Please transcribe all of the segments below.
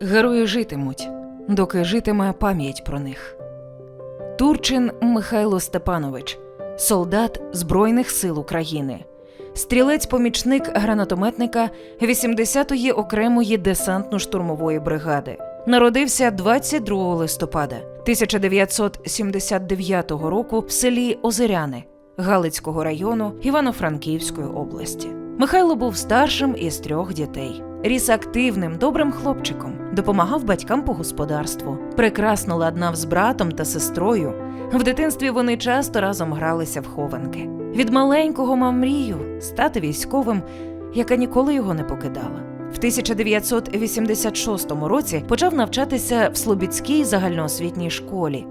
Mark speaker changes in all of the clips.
Speaker 1: Герої житимуть, доки житиме пам'ять про них. Турчин Михайло Степанович, солдат Збройних сил України, стрілець-помічник гранатометника 80-ї окремої десантно-штурмової бригади. Народився 22 листопада 1979 року в селі Озеряни Галицького району Івано-Франківської області. Михайло був старшим із трьох дітей. Ріс активним, добрим хлопчиком, допомагав батькам по господарству, прекрасно ладнав з братом та сестрою. В дитинстві вони часто разом гралися в хованки. Від маленького мав мрію стати військовим, яка ніколи його не покидала. В 1986 році почав навчатися в Слобідській загальноосвітній школі,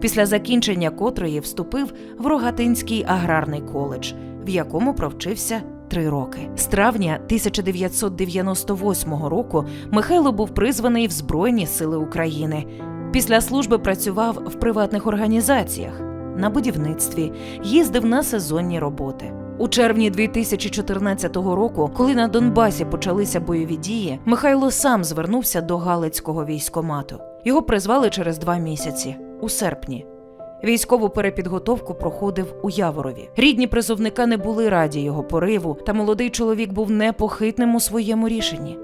Speaker 1: після закінчення котрої вступив в Рогатинський аграрний коледж, в якому провчився три роки. З травня 1998 року Михайло був призваний в Збройні Сили України. Після служби працював в приватних організаціях на будівництві, їздив на сезонні роботи. У червні 2014 року, коли на Донбасі почалися бойові дії, Михайло сам звернувся до Галицького військомату. Його призвали через два місяці у серпні. Військову перепідготовку проходив у Яворові. Рідні призовника не були раді його пориву, та молодий чоловік був непохитним у своєму рішенні.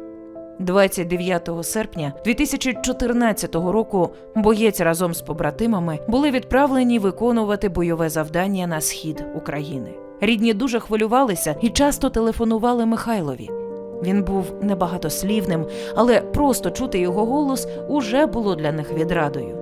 Speaker 1: 29 серпня 2014 року боєць разом з побратимами були відправлені виконувати бойове завдання на схід України. Рідні дуже хвилювалися і часто телефонували Михайлові. Він був небагатослівним, але просто чути його голос уже було для них відрадою.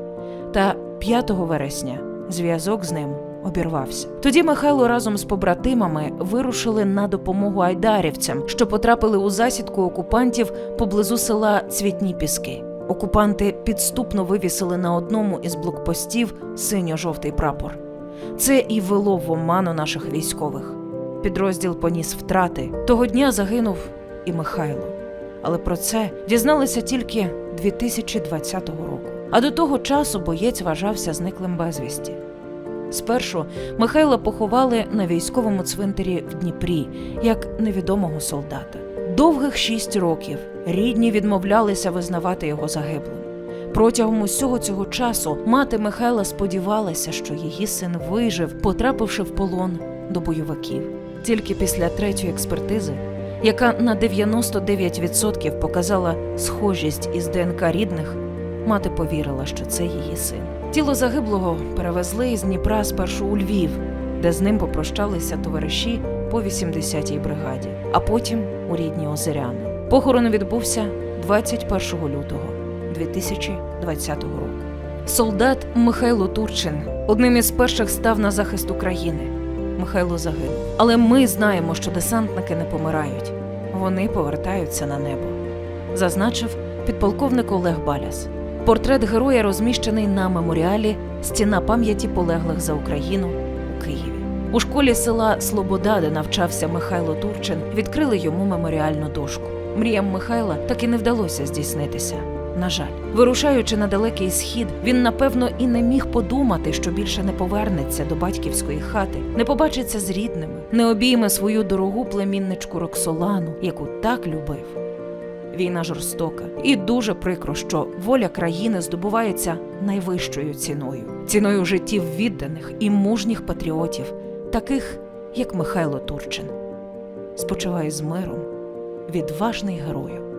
Speaker 1: Та 5 вересня зв'язок з ним обірвався. Тоді Михайло разом з побратимами вирушили на допомогу айдарівцям, що потрапили у засідку окупантів поблизу села Цвітні Піски. Окупанти підступно вивісили на одному із блокпостів синьо-жовтий прапор. Це і вело в оману наших військових. Підрозділ поніс втрати. Того дня загинув і Михайло. Але про це дізналися тільки 2020 року. А до того часу боєць вважався зниклим безвісті. Спершу Михайла поховали на військовому цвинтарі в Дніпрі як невідомого солдата. Довгих шість років рідні відмовлялися визнавати його загиблим. Протягом усього цього часу мати Михайла сподівалася, що її син вижив, потрапивши в полон до бойовиків. Тільки після третьої експертизи, яка на 99% показала схожість із ДНК рідних, мати повірила, що це її син. Тіло загиблого перевезли із Дніпра спершу у Львів, де з ним попрощалися товариші по 80-й бригаді, а потім у рідні Озеряни. Похорон відбувся 21 лютого 2020 року. Солдат Михайло Турчин одним із перших став на захист України. Михайло загинув. Але ми знаємо, що десантники не помирають. Вони повертаються на небо, зазначив підполковник Олег Баляс. Портрет героя розміщений на меморіалі Стіна пам'яті полеглих за Україну у Києві. У школі села Слобода, де навчався Михайло Турчин, відкрили йому меморіальну дошку. Мріям Михайла так і не вдалося здійснитися. На жаль, вирушаючи на далекий схід, він напевно і не міг подумати, що більше не повернеться до батьківської хати, не побачиться з рідними, не обійме свою дорогу племінничку Роксолану, яку так любив. Війна жорстока, і дуже прикро, що воля країни здобувається найвищою ціною ціною життів відданих і мужніх патріотів, таких як Михайло Турчин. Спочивай з миром, відважний герою.